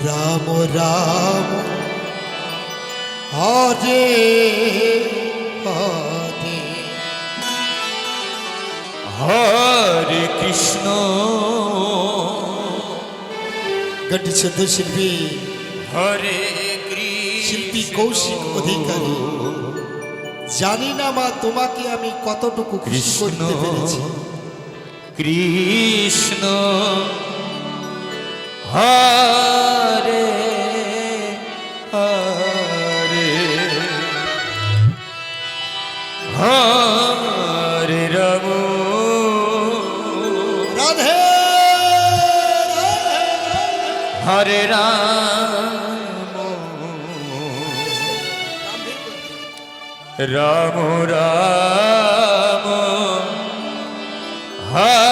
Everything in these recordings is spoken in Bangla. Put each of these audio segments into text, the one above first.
রাম রাম হরে হরে হরে কৃষ্ণ গণ্ডিছন্দ শিল্পী হরে শিল্পী কৌশিক অধিকারী জানি না মা তোমাকে আমি কতটুকু খুশি করতে পেরেছি কৃষ্ণ হরে হরে। হরে রাম রাধে হরে রাম। রাম রাম। হরে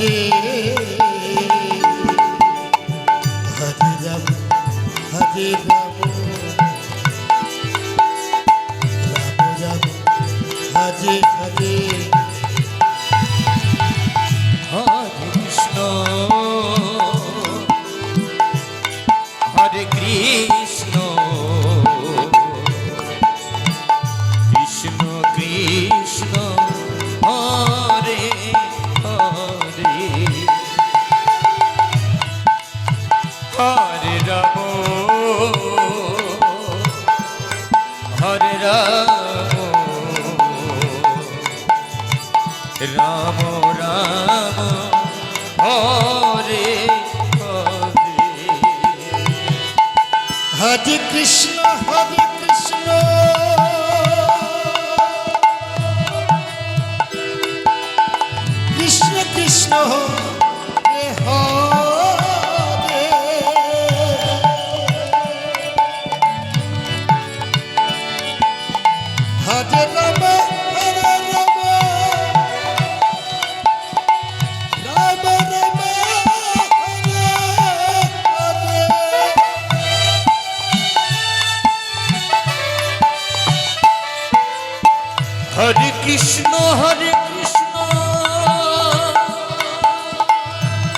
হরে হরে রাম হরে রাম রাম রাম।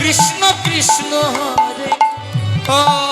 কৃষ্ণ কৃষ্ণ হরে হরে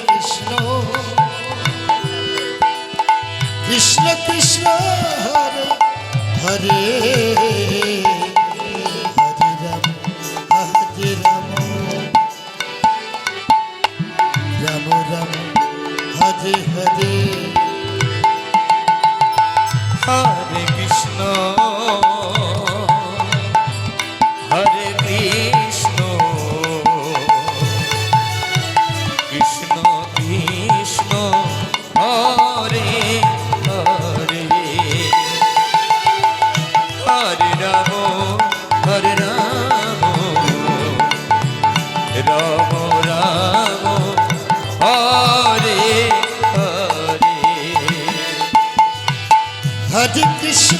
রাজে কৃষ্ণ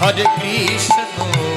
হরে কৃষ্ণ।